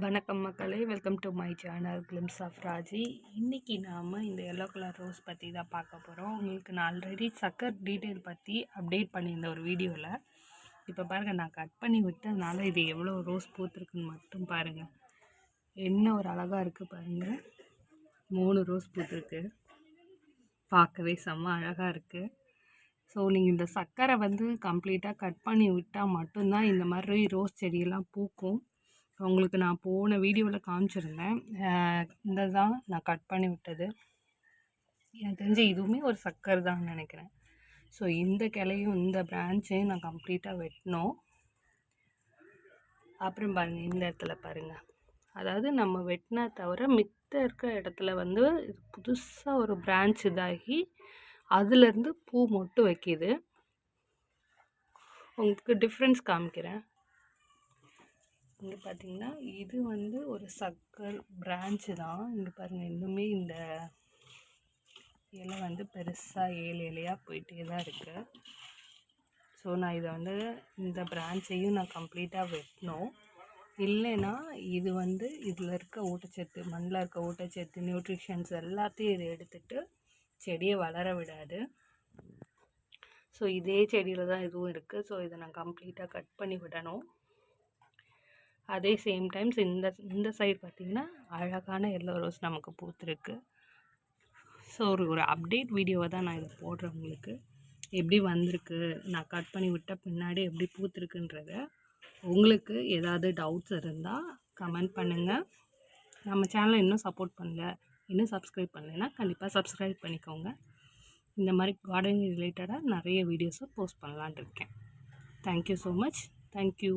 வணக்கம் மக்களே. Welcome to my channel glimpse of Raji இன்றைக்கி நாம் இந்த எல்லோ கலர் ரோஸ் பற்றி தான் பார்க்க போகிறோம் உங்களுக்கு நான் ஆல்ரெடி சக்கர் டீட்டெயில் பற்றி அப்டேட் பண்ணியிருந்தேன் ஒரு வீடியோவில் இப்போ பாருங்கள் நான் கட் பண்ணி விட்டதுனால இது எவ்வளோ ரோஸ் பூத்துருக்குன்னு மட்டும் பாருங்கள் என்ன ஒரு அழகாக இருக்குது பாருங்கள் மூணு ரோஸ் பூத்துருக்கு. பார்க்கவே செம்ம அழகாக இருக்குது ஸோ நீங்கள் இந்த சர்க்கரை வந்து கம்ப்ளீட்டாக கட் பண்ணி விட்டால் மட்டும்தான் இந்த மாதிரி ரோஸ் செடியெல்லாம் பூக்கும். உங்களுக்கு நான் போன வீடியோவில் காமிச்சிருந்தேன். இந்த தான் நான் கட் பண்ணி விட்டது. எனக்கு தெரிஞ்சு இதுவுமே ஒரு சக்கர் தான் நினைக்கிறேன். ஸோ இந்த கிளையும் இந்த பிரான்ச்சையும் நான் கம்ப்ளீட்டாக வெட்டினோம். அப்புறம் பாருங்கள் இந்த இடத்துல பாருங்கள் அதாவது நம்ம வெட்டினா தவிர மித்த இருக்க இடத்துல வந்து புதுசாக ஒரு பிரான்ச் இதாகி அதுலேருந்து பூ மட்டும் வைக்கிது. உங்களுக்கு டிஃப்ரென்ஸ் காமிக்கிறேன். இங்கே பார்த்தீங்கன்னா இது வந்து ஒரு சக்கர் பிரான்ச்சு தான். இங்கே பாருங்கள் இன்னுமே இந்த இலை வந்து பெருசாக ஏழு இலையாக போயிட்டே தான் இருக்குது ஸோ நான் இதை வந்து இந்த பிரான்ச்சையும் நான் கம்ப்ளீட்டாக வெட்டணும். இல்லைன்னா இது வந்து இதில் இருக்க ஊட்டச்சத்து மண்ணில் இருக்க ஊட்டச்சத்து நியூட்ரிஷன்ஸ் எல்லாத்தையும் இதை எடுத்துகிட்டு செடியை வளர விடாது. ஸோ இதே செடியில் தான் இதுவும் இருக்குது ஸோ இதை நான் கம்ப்ளீட்டாக கட் பண்ணி விடணும். அதே சேம் டைம்ஸ் இந்த இந்த சைடு பார்த்திங்கன்னா அழகான எல்லோ ரோஸ் நமக்கு பூத்துருக்கு. ஸோ ஒரு ஒரு அப்டேட் வீடியோவை தான் நான் இது போடுறேன் உங்களுக்கு. எப்படி வந்திருக்கு நான் கட் பண்ணி விட்ட பின்னாடி எப்படி பூத்துருக்குன்றத உங்களுக்கு ஏதாவது டவுட்ஸ் இருந்தால் கமெண்ட் பண்ணுங்கள் நம்ம சேனலை இன்னும் சப்போர்ட் பண்ணல இன்னும் சப்ஸ்கிரைப் பண்ணலைன்னா கண்டிப்பாக சப்ஸ்கிரைப் பண்ணிக்கோங்க. இந்த மாதிரி கார்டனிங் ரிலேட்டடாக நிறைய வீடியோஸை போஸ்ட் பண்ணலான் இருக்கேன். Thank you so much thank you